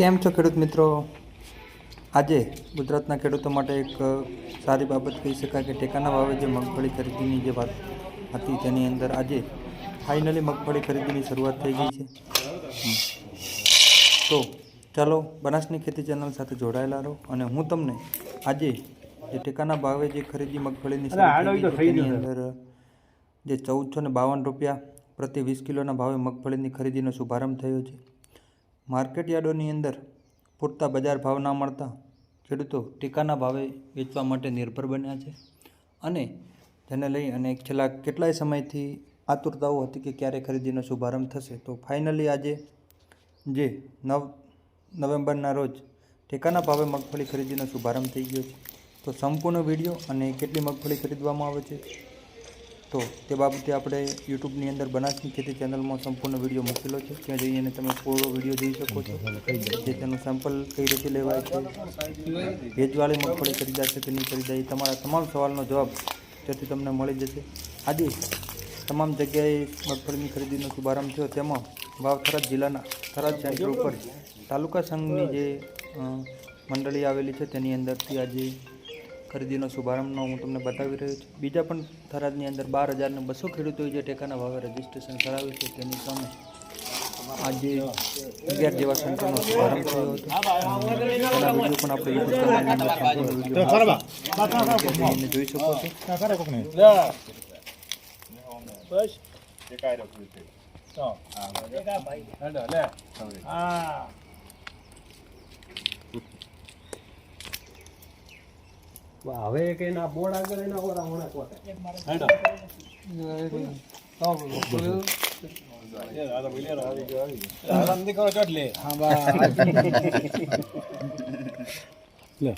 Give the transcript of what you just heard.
કેમ છો ખેડૂત મિત્રો? આજે ગુજરાતના ખેડૂતો માટે એક સારી બાબત કહી શકાય કે ટેકાના ભાવે જે મગફળી ખરીદીની જે વાત હતી તેની અંદર આજે ફાઇનલી મગફળી ખરીદીની શરૂઆત થઈ ગઈ છે. તો ચાલો બનાસની ખેતી ચેનલ સાથે જોડાયેલા રહો અને હું તમને આજે જે ટેકાના ભાવે જે ખરીદી મગફળીની તેની અંદર જે ચૌદસો ને બાવન રૂપિયા પ્રતિ વીસ કિલોના ભાવે મગફળીની ખરીદીનો શુભારંભ થયો છે. માર્કેટ યાર્ડોની અંદર પૂરતા બજાર ભાવ ના મળતા ખેડૂતો ટેકાના ભાવે વેચવા માટે નિર્ભર બન્યા છે અને તેને લઈ અને છેલ્લા કેટલાય સમયથી આતુરતાઓ હતી કે ક્યારે ખરીદીનો શુભારંભ થશે. તો ફાઇનલી આજે જે નવ નવેમ્બરના રોજ ટેકાના ભાવે મગફળી ખરીદીનો શુભારંભ થઈ ગયો છે. તો સંપૂર્ણ વીડિયો અને કેટલી મગફળી ખરીદવામાં આવે છે તો તે બાબતે આપણે યુટ્યુબની અંદર બનાસની ખેતી ચેનલમાં સંપૂર્ણ વીડિયો મૂકેલો છે. ત્યાં જઈને તમે પૂરો વીડિયો જોઈ શકો છો. જે તેનું સેમ્પલ કઈ રીતે લેવાય છે, ભેજવાળી મગફળી ખરીદાશે કે નહીં ખરીદાય તમારા તમામ સવાલનો જવાબ ત્યાંથી તમને મળી જશે. આજે તમામ જગ્યાએ મગફળીની ખરીદીનો શુભારંભ થયો. તેમાં વાવ થરાદ જિલ્લાના થરાદ સેન્ટર ઉપર તાલુકા સંઘની જે મંડળી આવેલી છે, તેની અંદરથી આજે ખરીદીનો શુભારંભનો હું તમને બતાવી રહ્યો છું. બીજા પણ થરાદની અંદર બાર હજારને બસો ખેડૂતોએ જે ટેકાના ભાવે રજીસ્ટ્રેશન કરાવ્યું છે તેની સામે આજે અગિયાર જેવા સેન્ટરનો શુભારંભ થયો હતો. તેના વીડિયો પણ આપણે યુટ્યુબ ચેનલની અંદર સંપૂર્ણ વીડિયો ત્યાં જઈને જોઈ શકો છો. હવે કે ના બોર્ડ આગળ એના ઓરા હોણા કોટે. આરામથી કરો ચોટલે. હા બા લે.